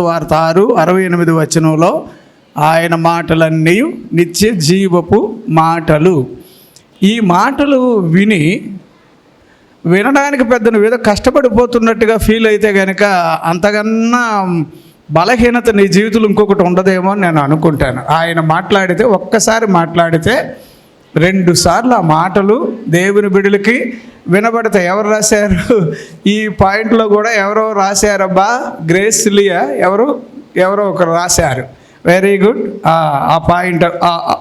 వార్త ఆరు అరవై ఎనిమిది వచనంలో ఆయన మాటలన్నీ నిత్య జీవపు మాటలు. ఈ మాటలు విని వినడానికి పెద్ద ఏదో కష్టపడిపోతున్నట్టుగా ఫీల్ అయితే కనుక అంతకన్నా బలహీనత నీ జీవితంలో ఇంకొకటి ఉండదేమో అని నేను అనుకుంటాను. ఆయన మాట్లాడితే ఒక్కసారి మాట్లాడితే రెండు సార్లు ఆ మాటలు దేవుని బిడులకి వినబడతాయి. ఎవరు రాశారు? ఈ పాయింట్లో కూడా ఎవరో రాశారబ్బా? గ్రేస్ లియా ఎవరు? ఎవరో ఒకరు రాశారు. వెరీ గుడ్ ఆ పాయింట్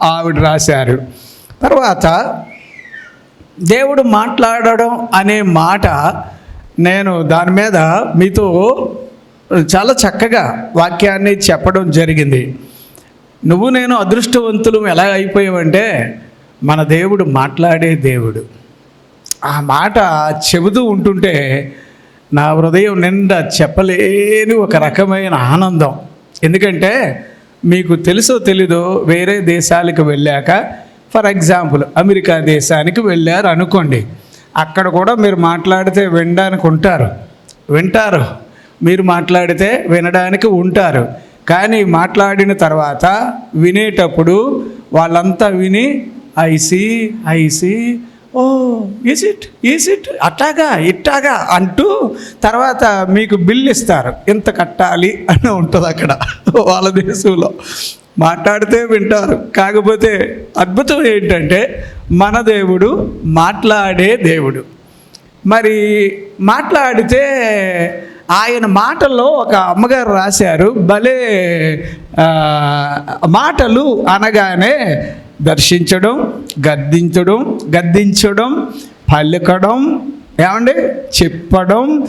ఆవిడ రాశారు. తర్వాత దేవుడు మాట్లాడడం అనే మాట నేను దాని మీద మీతో చాలా చక్కగా వాక్యాన్ని చెప్పడం జరిగింది. నువ్వు నేను అదృష్టవంతులు ఎలా అయిపోయావంటే మన దేవుడు మాట్లాడే దేవుడు. ఆ మాట చెబుతూ ఉంటుంటే నా హృదయం నిండా చెప్పలేని ఒక రకమైన ఆనందం. ఎందుకంటే మీకు తెలుసో తెలీదో వేరే దేశాలకు వెళ్ళాక ఫర్ ఎగ్జాంపుల్ అమెరికా దేశానికి వెళ్ళారు అనుకోండి. అక్కడ కూడా మీరు మాట్లాడితే వినడానికి ఉంటారు. వింటారు. మీరు మాట్లాడితే వినడానికి ఉంటారు. కానీ మాట్లాడిన తర్వాత వినేటప్పుడు వాళ్ళంతా విని I see I see oh is it is it అట్టాగా ఇట్టాగా అంటూ తర్వాత మీకు బిల్ ఇస్తారు. ఎంత కట్టాలి అని ఉంటుంది అక్కడ వాళ్ళ దేశంలో. మాట్లాడితే వింటారు. కాకపోతే అద్భుతం ఏంటంటే మన దేవుడు మాట్లాడే దేవుడు. మరి మాట్లాడితే ఆయన మాటల్లో ఒక అమ్మగారు రాశారు. భలే మాటలు అనగానే దర్శించడం గద్దించడం గద్దించడం పలుకడం ఏమండి? చెప్పడం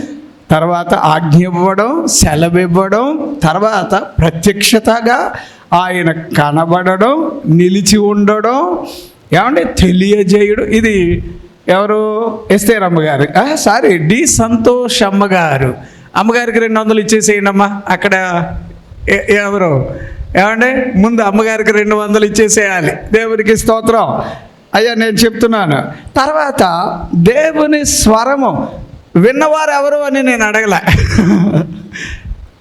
తర్వాత ఆజ్ఞ ఇవ్వడం సెలవివ్వడం తర్వాత ప్రత్యక్షతగా ఆయన కనబడడం నిలిచి ఉండడం ఏమండి? తెలియజేయడం. ఇది ఎవరు? ఎస్తేర్ అమ్మగారు. సారీ డి సంతోష్ అమ్మగారు. అమ్మగారికి రెండు వందలు ఇచ్చేసేయండి అమ్మా అక్కడ ఎవరు? ఏమండి? ముందు అమ్మగారికి రెండు వందలు ఇచ్చేసేయాలి. దేవునికి స్తోత్రం. అయ్యా నేను చెప్తున్నాను. తర్వాత దేవుని స్వరము విన్నవారు ఎవరు అని నేను అడగలే.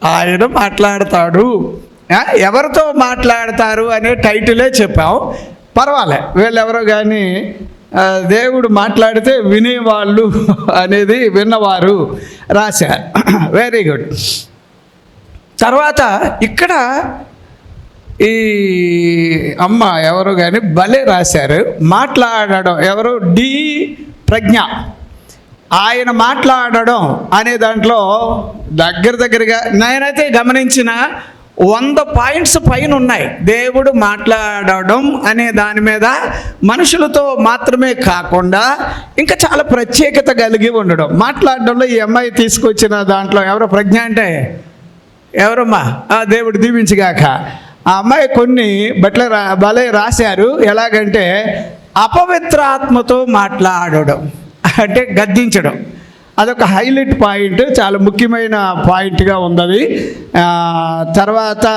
ఆయన మాట్లాడతాడు. ఎవరితో మాట్లాడతారు అనే టైటిలే చెప్పాం. పర్వాలే వీళ్ళెవరో కానీ దేవుడు మాట్లాడితే వినేవాళ్ళు అనేది విన్నవారు రాశారు. వెరీ గుడ్ తర్వాత ఇక్కడ ఈ అమ్మ ఎవరు కానీ భలే రాశారు. మాట్లాడడం ఎవరు? డి ప్రజ్ఞ. ఆయన మాట్లాడడం అనే దాంట్లో దగ్గర దగ్గరగా నేనైతే గమనించిన వంద పాయింట్స్ పైన ఉన్నాయి. దేవుడు మాట్లాడడం అనే దాని మీద మనుషులతో మాత్రమే కాకుండా ఇంకా చాలా ప్రత్యేకత కలిగి ఉండడం. మాట్లాడడంలో ఈ అమ్మాయి తీసుకొచ్చిన దాంట్లో ఎవరో? ప్రజ్ఞ అంటే ఎవరమ్మా? ఆ దేవుడు దీవించగాక. ఆ అమ్మాయి కొన్ని బట్ల రా భలే రాశారు. ఎలాగంటే అపవిత్రాత్మతో మాట్లాడడం అంటే గద్దించడం. అదొక హైలైట్ పాయింట్ చాలా ముఖ్యమైన పాయింట్గా ఉన్నది తర్వాత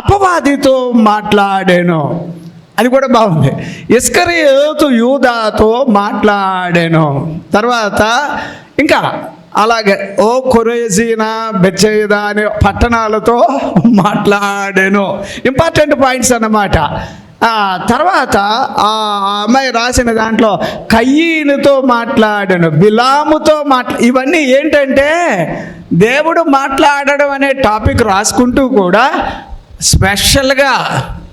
అపవాదితో మాట్లాడాను. అది కూడా బాగుంది. ఇస్కరియోతు యూదాతో మాట్లాడాను. తర్వాత ఇంకా అలాగే ఓ కొరేజీనా బెచ్చయిదా అనే పట్టణాలతో మాట్లాడాను. ఇంపార్టెంట్ పాయింట్స్ అన్నమాట. తర్వాత ఆ ఆ అమ్మాయి రాసిన దాంట్లో కయ్యీనుతో మాట్లాడాను బిలాముతో మాట్లా ఇవన్నీ ఏంటంటే దేవుడు మాట్లాడడం అనే టాపిక్ రాసుకుంటూ కూడా స్పెషల్గా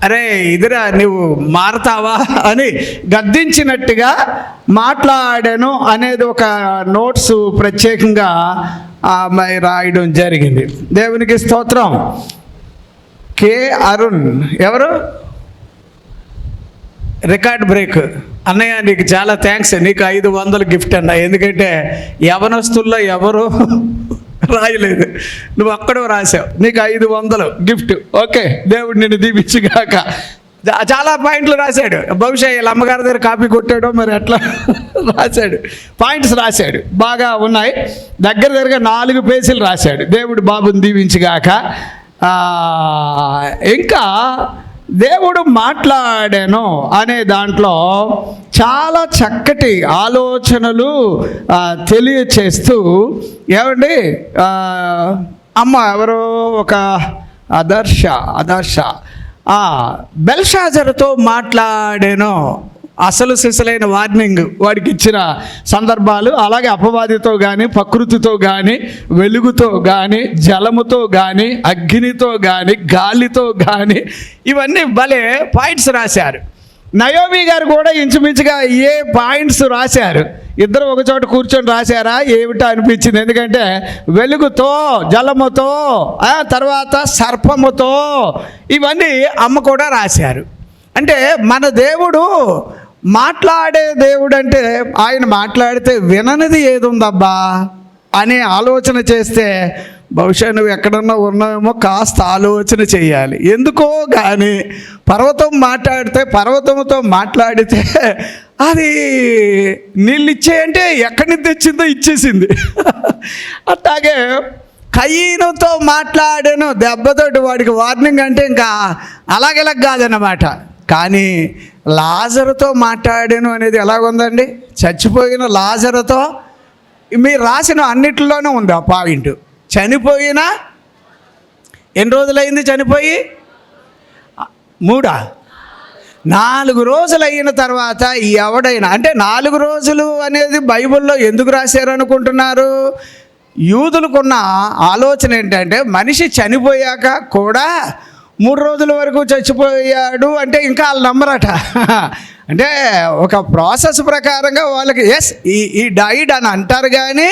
అరే ఇదిరా నువ్వు మారతావా అని గద్దించినట్టుగా మాట్లాడాను అనేది ఒక నోట్స్ ప్రత్యేకంగా అమ్మాయి రాయడం జరిగింది. దేవునికి స్తోత్రం. కే అరుణ్. ఎవరు? Record break. అన్నయ్య నీకు చాలా థ్యాంక్స్ నీకు ఐదు వందలు గిఫ్ట్ అన్న. ఎందుకంటే యవనస్తుల్లో ఎవరు రాయలేదు. నువ్వు అక్కడో రాసావు. నీకు ఐదు వందలు గిఫ్ట్ ఓకే దేవుడు నిన్ను దీపించుగాక చా- చాలా పాయింట్లు రాశాడు. బహుశా వీళ్ళ అమ్మగారి దగ్గర కాపీ కొట్టాడో మరి అట్లా రాశాడు. పాయింట్స్ రాశాడు. బాగా ఉన్నాయి. దగ్గర దగ్గర నాలుగు పేజీలు రాశాడు. దేవుడు బాబుని దీవించుగాక ఇంకా దేవుడు మాట్లాడాను అనే దాంట్లో చాలా చక్కటి ఆలోచనలు తెలియచేస్తూ ఏమండి అమ్మ ఎవరో ఒక అదర్శ అదర్శ బెల్షాజర్తో మాట్లాడాను. అసలు సిసలైన వార్నింగ్ వాడికి ఇచ్చిన సందర్భాలు అలాగే అపవాదితో కానీ ప్రకృతితో కానీ వెలుగుతో కానీ జలముతో కానీ అగ్నితో కానీ గాలితో కానీ ఇవన్నీ భలే పాయింట్స్ రాశారు. నయోమి గారు కూడా ఇంచుమించుగా ఏ పాయింట్స్ రాశారు? ఇద్దరు ఒక చోట కూర్చొని రాశారా? ఏమిటో అనిపించింది? ఎందుకంటే వెలుగుతో జలముతో ఆ తర్వాత సర్పముతో ఇవన్నీ అమ్మ కూడా రాశారు. అంటే మన దేవుడు మాట్లాడే దేవుడు అంటే ఆయన మాట్లాడితే విననిది ఏది ఉందబ్బా అనే ఆలోచన చేస్తే బహుశా నువ్వు ఎక్కడన్నా ఉన్నావేమో కాస్త ఆలోచన చేయాలి. ఎందుకో కానీ పర్వతం మాట్లాడితే పర్వతంతో మాట్లాడితే అది నీళ్ళు ఇచ్చేయంటే ఎక్కడి నుంచి తెచ్చిందో ఇచ్చేసింది. అట్లాగే కయ్యనుతో మాట్లాడాను దెబ్బతోటి వాడికి వార్నింగ్ అంటే ఇంకా అలాగెలా కాదన్నమాట. కానీ లాజరుతో మాట్లాడాను అనేది ఎలాగుందండి? చచ్చిపోయిన లాజరుతో మీరు రాసిన అన్నిటిలోనే ఉంది ఆ పాయింట్. చనిపోయిన ఎన్ని రోజులైంది చనిపోయి? మూడా? నాలుగు రోజులు అయిన తర్వాత ఎవడైనా అంటే నాలుగు రోజులు అనేది బైబిల్లో ఎందుకు రాశారు అనుకుంటున్నారు యూదులకున్న ఆలోచన ఏంటంటే మనిషి చనిపోయాక కూడా మూడు రోజుల వరకు చచ్చిపోయాడు అంటే ఇంకా వాళ్ళు నమ్మరట. అంటే ఒక ప్రాసెస్ ప్రకారంగా వాళ్ళకి ఎస్ ఈ ఈ డైడ్ అని అంటారు కానీ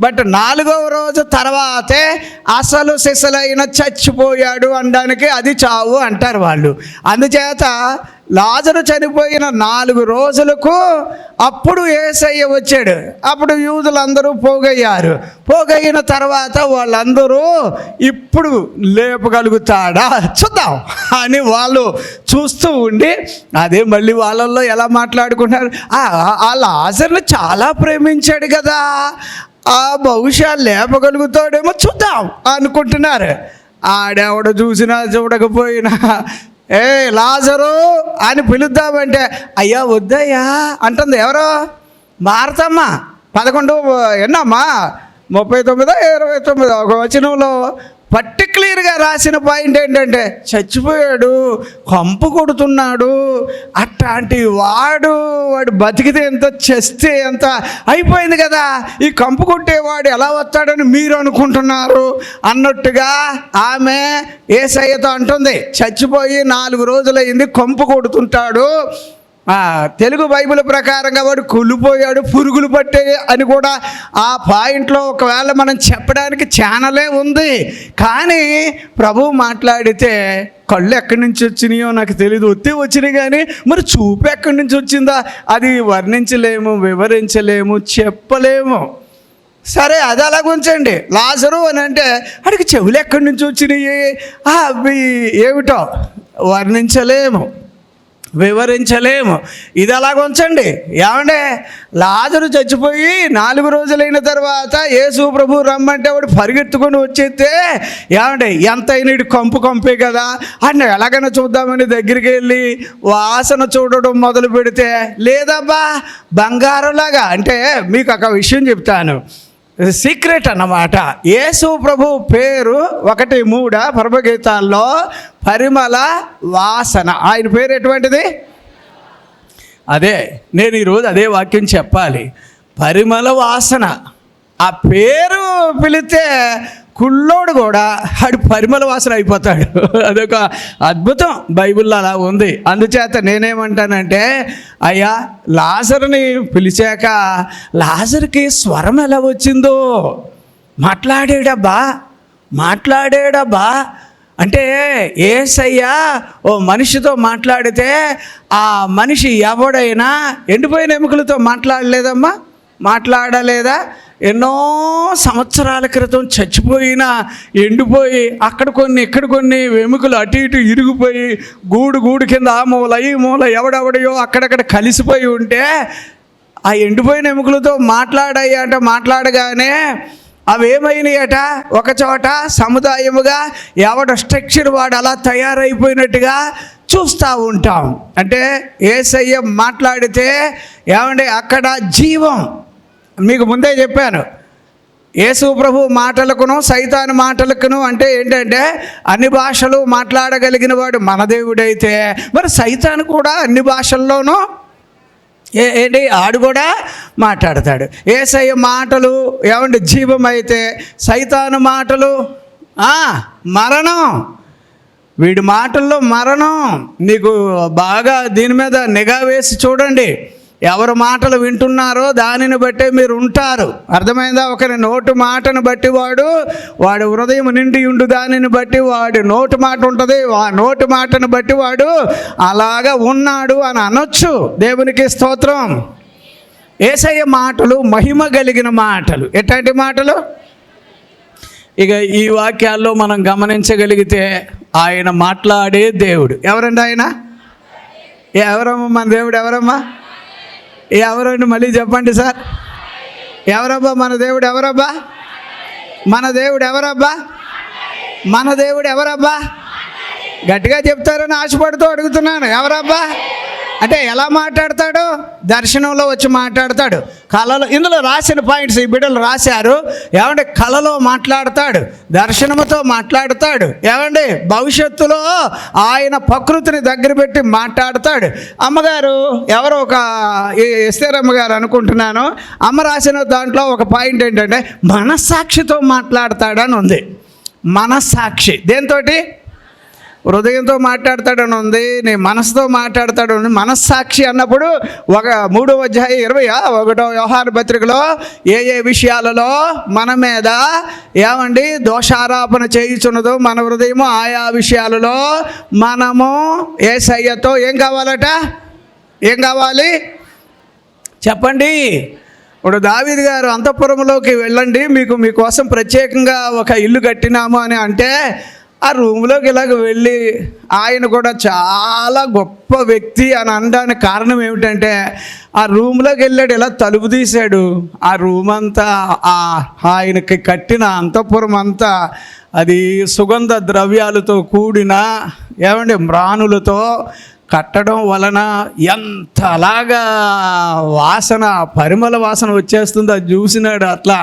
బట్ నాలుగవ రోజు తర్వాతే అసలు సిసలైన చచ్చిపోయాడు అనడానికి అది చావు అంటారు వాళ్ళు. అందుచేత లాజరు చనిపోయిన నాలుగు రోజులకు అప్పుడు ఏసయ్య వచ్చాడు. అప్పుడు యూదులందరూ పోగయ్యారు. పోగయిన తర్వాత వాళ్ళందరూ ఇప్పుడు లేపగలుగుతాడా? చూద్దాం అని వాళ్ళు చూస్తూ ఉండి అదే మళ్ళీ వాళ్ళల్లో ఎలా మాట్లాడుకుంటున్నారు? "ఆ, ఆ లాజర్ని చాలా ప్రేమించాడు కదా. ఆ బహుశా లేపగలుగుతాడేమో చూద్దాం అనుకుంటున్నారు. ఆడెవడ చూసినా చూడకపోయినా. ఏ లాజరు అని పిలుద్దామంటే అయ్యా వద్దయ్యా అంటుంది ఎవరో? భారతమ్మ పదకొండు ఎన్నమ్మా? ముప్పై తొమ్మిదో ఇరవై తొమ్మిదో ఒక వచనంలో పర్టిక్యులర్గా రాసిన పాయింట్ ఏంటంటే చచ్చిపోయాడు కంపు కొడుతున్నాడు అట్లాంటి వాడు వాడు బతికితే ఎంత చేస్తే ఎంత అయిపోయింది కదా. ఈ కంపు కొట్టేవాడు ఎలా వస్తాడని మీరు అనుకుంటున్నారు? అన్నట్టుగా ఆమె ఏసయ్యతో అంటుంది చచ్చిపోయి నాలుగు రోజులైంది కంపు కొడుతుంటాడు. తెలుగు బైబిల్ ప్రకారంగా వాడు కుళ్ళిపోయాడు పురుగులు పట్టే అని కూడా ఆ పాయింట్లో ఒకవేళ మనం చెప్పడానికి ఛానలే ఉంది. కానీ ప్రభు మాట్లాడితే కళ్ళు ఎక్కడి నుంచి వచ్చినాయో నాకు తెలియదు ఒత్తి వచ్చినాయి కానీ మరి చూపు ఎక్కడి నుంచి వచ్చిందా? అది వర్ణించలేము వివరించలేము చెప్పలేము. సరే అది అలా ఉంచండి. లాజరు అని అంటే అడిగి చెవులు ఎక్కడి నుంచి వచ్చినాయి? అవి ఏమిటో వర్ణించలేము. వివరించలేము. ఇది అలాగ ఉంచండి. ఏమంటే లాజరు చచ్చిపోయి నాలుగు రోజులైన తర్వాత యేసు ప్రభు రమ్మంటే వాడు పరిగెత్తుకొని వచ్చేస్తే ఏమంటే ఎంత అయినడు కంపు కంపే కదా. అని ఎలాగైనా చూద్దామని దగ్గరికి వెళ్ళి వాసన చూడడం మొదలు పెడితే లేదబ్బా బంగారంలాగా. అంటే మీకు ఒక విషయం చెప్తాను. సీక్రెట్ అన్నమాట. యేసు ప్రభు పేరు ఒకటి మూడ పరమగీతాల్లో పరిమళ వాసన. ఆయన పేరు ఎటువంటిది? అదే నేను ఈరోజు అదే వాక్యం చెప్పాలి. పరిమళ వాసన. ఆ పేరు పిలితే కుళ్ళోడు కూడా ఆడు పరిమళ వాసన అయిపోతాడు. అదొక అద్భుతం బైబిల్లో అలా ఉంది. అందుచేత నేనేమంటానంటే అయ్యా లాజర్ని పిలిచాక లాజర్కి స్వరం ఎలా వచ్చిందో? మాట్లాడేడబ్బా మాట్లాడేడబ్బా. అంటే ఏసయ్యా ఓ మనిషితో మాట్లాడితే ఆ మనిషి ఎవడైనా ఎండిపోయిన ఎముకలతో మాట్లాడలేదమ్మా? మాట్లాడలేదా? ఎన్నో సంవత్సరాల క్రితం చచ్చిపోయిన ఎండిపోయి అక్కడ కొన్ని ఇక్కడ కొన్ని ఎముకలు అటు ఇటు ఇరిగిపోయి గూడు గూడు కింద ఆ మూల ఈ మూల ఎవడెవడయో అక్కడక్కడ కలిసిపోయి ఉంటే ఆ ఎండిపోయిన ఎముకలతో మాట్లాడాయి అంటే మాట్లాడగానే అవేమైనాయట? ఒక చోట సముదాయముగా ఎవడ స్ట్రక్చర్ వాడు అలా తయారైపోయినట్టుగా చూస్తూ ఉంటాం. అంటే ఏసయ్య మాట్లాడితే ఏమంటే అక్కడ జీవం మీకు ముందే చెప్పాను. యేసు ప్రభు మాటలకును సైతాను మాటలకును అంటే ఏంటంటే అన్ని భాషలు మాట్లాడగలిగిన వాడు మన దేవుడైతే. మరి సైతాను కూడా అన్ని భాషల్లోనూ ఏ ఏంటి? ఆడు కూడా మాట్లాడతాడు. ఏసయ్య మాటలు ఏమంటే జీవం అయితే సైతాను మాటలు మరణం. వీడి మాటల్లో మరణం. నీకు బాగా దీని మీద నిఘా వేసి చూడండి. ఎవరు మాటలు వింటున్నారో దానిని బట్టే మీరు ఉంటారు. అర్థమైందా? ఒకరి నోటు మాటను బట్టి వాడు వాడి హృదయం నిండి ఉండు దానిని బట్టి వాడి నోటు మాట ఉంటుంది. ఆ నోటు మాటను బట్టి వాడు అలాగా ఉన్నాడు అని అనొచ్చు. దేవునికి స్తోత్రం. ఏసయ్య మాటలు మహిమ కలిగిన మాటలు. ఎట్లాంటి మాటలు? ఇక ఈ వాక్యాల్లో మనం గమనించగలిగితే ఆయన మాట్లాడే దేవుడు. ఎవరండి ఆయన? ఎవరమ్మా? మన దేవుడు ఎవరమ్మా? ఎవరండి మళ్ళీ చెప్పండి సార్. ఎవరబ్బా మన దేవుడు ఎవరబ్బా? మన దేవుడు ఎవరబ్బా? మన దేవుడు ఎవరబ్బా? గట్టిగా చెప్తారని ఆశపడుతూ అడుగుతున్నాను. ఎవరబ్బా? అంటే ఎలా మాట్లాడతాడు? దర్శనంలో వచ్చి మాట్లాడతాడు. కళలో ఇందులో రాసిన పాయింట్స్ ఈ బిడ్డలు రాశారు. ఏమంటే కళలో మాట్లాడతాడు. దర్శనముతో మాట్లాడతాడు. ఏమండి? భవిష్యత్తులో ఆయన ప్రకృతిని దగ్గర పెట్టి మాట్లాడతాడు. అమ్మగారు ఎవరో ఒక ఎస్తేరమ్మ గారు అనుకుంటున్నాను. అమ్మ రాసిన దాంట్లో ఒక పాయింట్ ఏంటంటే మనస్సాక్షితో మాట్లాడతాడని ఉంది. మనస్సాక్షి. దేంతో హృదయంతో మాట్లాడతాడని ఉంది నీ మనసుతో మాట్లాడతాడు మనస్సాక్షి అన్నప్పుడు ఒక మూడో అధ్యాయ ఇరవై ఒకటో వ్యవహార పత్రికలో ఏ ఏ విషయాలలో మన మీద ఏమండి దోషారోపణ చేయుచున్నదో మన హృదయము ఆయా విషయాలలో మనము ఏ సయ్యతో ఏం కావాలట? ఏం కావాలి? చెప్పండి. ఇప్పుడు దావీద్ గారు అంతఃపురంలోకి వెళ్ళండి మీకు మీకోసం ప్రత్యేకంగా ఒక ఇల్లు కట్టినాము అని అంటే ఆ రూమ్లోకి ఇలాగ వెళ్ళి ఆయన కూడా చాలా గొప్ప వ్యక్తి అని అనడానికి కారణం ఏమిటంటే ఆ రూమ్లోకి వెళ్ళాడు ఇలా తలుపు తీశాడు. ఆ రూమ్ అంతా ఆ ఆయనకి కట్టిన అంతఃపురం అంతా అది సుగంధ ద్రవ్యాలతో కూడిన ఏమండి మ్రానులతో కట్టడం వలన ఎంత అలాగా వాసన పరిమళ వాసన వచ్చేస్తుందో చూసినాడు అట్లా.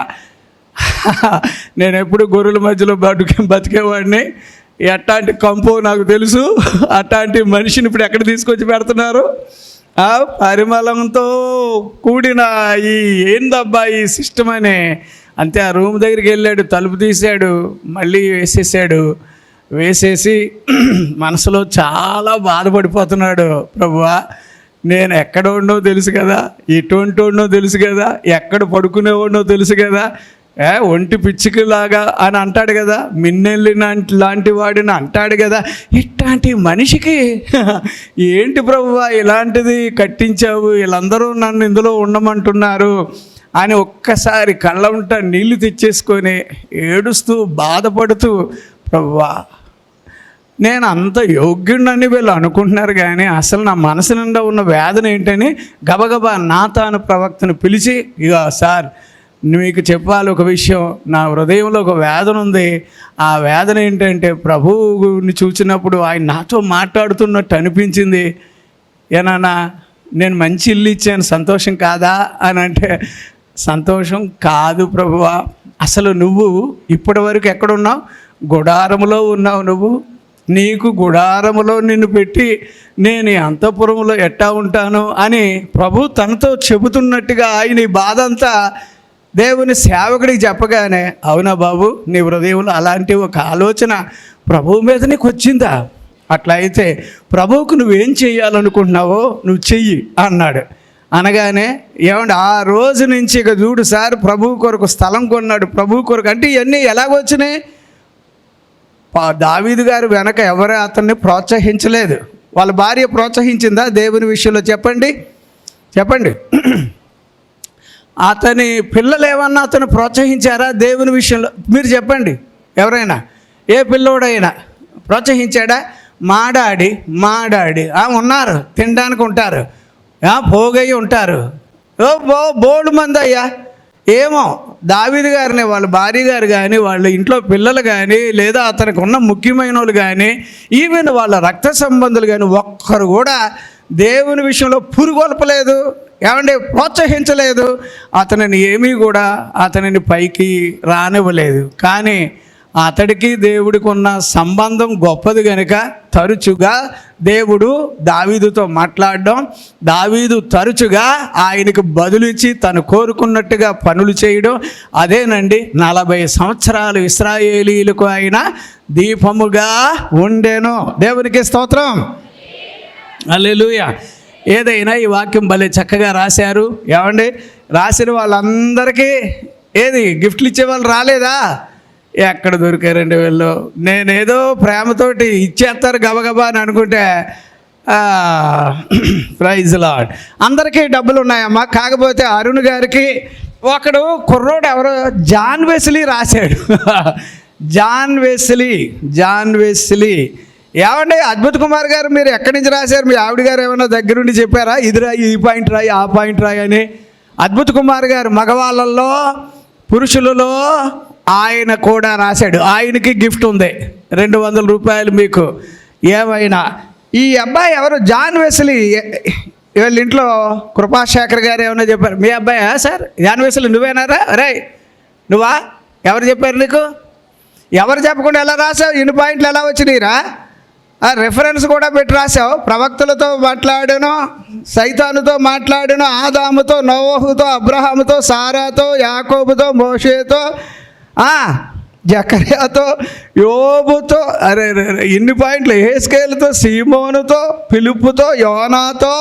నేను ఎప్పుడు గొర్రెల మధ్యలో బతుకే బతికేవాడిని. ఎట్లాంటి కంపు నాకు తెలుసు. అట్లాంటి మనిషిని ఇప్పుడు ఎక్కడ తీసుకొచ్చి పెడుతున్నారు? ఆ పరిమళంతో కూడిన ఈ ఏందబ్బా ఈ సిస్టమ్ అని. అంతే ఆ రూమ్ దగ్గరికి వెళ్ళాడు తలుపు తీశాడు మళ్ళీ వేసేసాడు. వేసేసి మనసులో చాలా బాధపడిపోతున్నాడు ప్రభువా. నేను ఎక్కడ ఉండో తెలుసు కదా ఎటువంటి ఉండో తెలుసు కదా ఎక్కడ పడుకునేవాడినో తెలుసు కదా ఏ ఒంటి పిచ్చికిలాగా అని అంటాడు కదా. మిన్నెల్లి లాంటి వాడిని అంటాడు కదా. ఇట్లాంటి మనిషికి ఏంటి ప్రభువా ఇలాంటిది కట్టించావు? వీళ్ళందరూ నన్ను ఇందులో ఉండమంటున్నారు అని ఒక్కసారి కళ్ళ ఉంట నీళ్ళు తెచ్చేసుకొని ఏడుస్తూ బాధపడుతూ ప్రభువా నేను అంత యోగ్యుడినని వీళ్ళు అనుకుంటున్నారు కానీ అసలు నా మనసు నిండా ఉన్న వేదన ఏంటని గబగబా నా తాను ప్రవక్తను పిలిచి ఇక సార్ మీకు చెప్పాలి ఒక విషయం. నా హృదయంలో ఒక వేదన ఉంది. ఆ వేదన ఏంటంటే ప్రభువుని చూసినప్పుడు ఆయన నాతో మాట్లాడుతున్నట్టు అనిపించింది. ఏనానా నేను మంచి ఇల్లు ఇచ్చాను సంతోషం కాదా అని అంటే సంతోషం కాదు ప్రభువా. అసలు నువ్వు ఇప్పటి వరకు ఎక్కడున్నావు? గుడారములో ఉన్నావు నువ్వు. నీకు గుడారములో నిన్ను పెట్టి నేను అంతఃపురంలో ఎట్టా ఉంటాను అని ప్రభు తనతో చెబుతున్నట్టుగా ఆయన ఈ బాధ అంతా దేవుని సేవకుడికి చెప్పగానే అవునా బాబు నీ హృదయంలో అలాంటి ఒక ఆలోచన ప్రభువు మీద నీకు వచ్చిందా? అట్లా అయితే ప్రభువుకు నువ్వేం చేయాలనుకుంటున్నావో నువ్వు చెయ్యి అన్నాడు. అనగానే ఏమంటే ఆ రోజు నుంచి ఇక చూడు సార్ ప్రభు కొరకు స్థలం కొన్నాడు. ప్రభు కొరకు అంటే ఇవన్నీ ఎలాగొచ్చినాయి దావీదు గారు వెనక ఎవరు అతన్ని ప్రోత్సహించలేదు. వాళ్ళ భార్య ప్రోత్సహించిందా? దేవుని విషయంలో చెప్పండి. చెప్పండి. అతని పిల్లలు ఏమన్నా అతను ప్రోత్సహించారా? దేవుని విషయంలో మీరు చెప్పండి. ఎవరైనా? ఏ పిల్లోడైనా ప్రోత్సహించాడా? మాడాడి మాడాడి. ఆ, ఉన్నారు. తినడానికి ఉంటారు. పోగై పోగయ్యి ఉంటారు. ఓ బో బోల్డ్ మంది అయ్యా. ఏమో దావిది గారిని వాళ్ళ భార్య గారు కానీ వాళ్ళ ఇంట్లో పిల్లలు కానీ లేదా అతనికి ఉన్న ముఖ్యమైన వాళ్ళు కానీ ఈవెన్ వాళ్ళ రక్త సంబంధులు కానీ ఒక్కరు కూడా దేవుని విషయంలో పురుగొల్పలేదు. ఏమంటే ప్రోత్సహించలేదు. అతనిని ఏమీ కూడా అతనిని పైకి రానివ్వలేదు. కానీ అతడికి దేవుడికి ఉన్న సంబంధం గొప్పది కనుక తరచుగా దేవుడు దావీదుతో మాట్లాడడం దావీదు తరచుగా ఆయనకు బదులిచ్చి తను కోరుకున్నట్టుగా పనులు చేయడం. అదేనండి నలభై సంవత్సరాలు ఇస్రాయేలీలకు ఆయన దీపముగా ఉండేను. దేవునికి స్తోత్రం. అల్లెలుయా ఏదైనా ఈ వాక్యం భలే చక్కగా రాశారు. ఏమండి? రాసిన వాళ్ళందరికీ ఏది? గిఫ్ట్లు ఇచ్చే వాళ్ళు రాలేదా? ఎక్కడ దొరికారండి వీళ్ళు? నేనేదో ప్రేమతోటి ఇచ్చేస్తారు గబగబా అని అనుకుంటే ప్రైజ్ లాడ్. అందరికీ డబ్బులు ఉన్నాయమ్మా. కాకపోతే అరుణ్ గారికి ఒకడు కుర్రోడు ఎవరో జాన్ వెస్లీ రాశాడు. John Wesley John Wesley. ఏమండి అద్భుత్ కుమార్ గారు మీరు ఎక్కడి నుంచి రాశారు? మీ ఆవిడ గారు ఏమైనా దగ్గరుండి చెప్పారా? ఇది రాయి ఈ పాయింట్ రాయి ఆ పాయింట్ రాయి అని? అద్భుత్ కుమార్ గారు మగవాళ్ళల్లో పురుషులలో ఆయన కూడా రాశాడు. ఆయనకి గిఫ్ట్ ఉంది. రెండు వందల రూపాయలు మీకు. ఏమైనా? ఈ అబ్బాయి ఎవరు? John Wesley. వీళ్ళ ఇంట్లో కృపాశేఖర్ గారు ఏమైనా చెప్పారు? మీ అబ్బాయా సార్? జాన్ వెస్లీ నువ్వేనారా రే? నువ్వా? ఎవరు చెప్పారు నీకు? ఎవరు చెప్పకుండా ఎలా రాసావు ఇన్ని పాయింట్లు ఎలా వచ్చినాయిరా? రెఫరెన్స్ కూడా పెట్టి రాసావు. ప్రవక్తలతో మాట్లాడాను సైతానుతో మాట్లాడాను ఆదాముతో నోహుతో అబ్రహాముతో సారాతో యాకోబుతో మోషేతో జకర్యాతో యోబుతో అరే ఇన్ని పాయింట్లు. ఏస్కేలతో సీమోనుతో పిలుపుతో యోనాతో.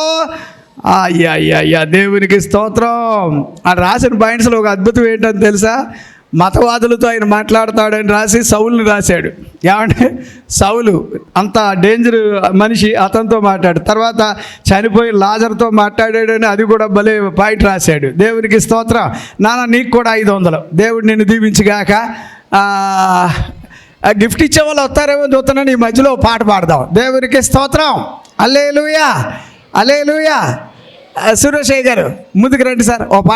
అయ్యా అయ్యా అయ్యా దేవునికి స్తోత్రం. ఆ రాసిన పాయింట్స్లో ఒక అద్భుతం ఏంటని తెలుసా? మతవాదులతో ఆయన మాట్లాడతాడని రాసి సౌలుని రాశాడు. ఏమంటే సౌలు అంత డేంజర్ మనిషి అతనితో మాట్లాడు. తర్వాత చనిపోయి లాజర్తో మాట్లాడాడని అది కూడా భలే పాయింట్ రాశాడు. దేవునికి స్తోత్రం. నాన్న నీకు కూడా ఐదు వందలు. దేవుడు నిన్ను దీవించిగాక. గిఫ్ట్ ఇచ్చే వాళ్ళు వస్తారేమో చూస్తున్నాను. ఈ మధ్యలో పాట పాడదాం. దేవునికి స్తోత్రం. అల్లే లూయా అల్లే లూయా సురేష్ గారు ముందుకు రండి సార్. ఓ పాట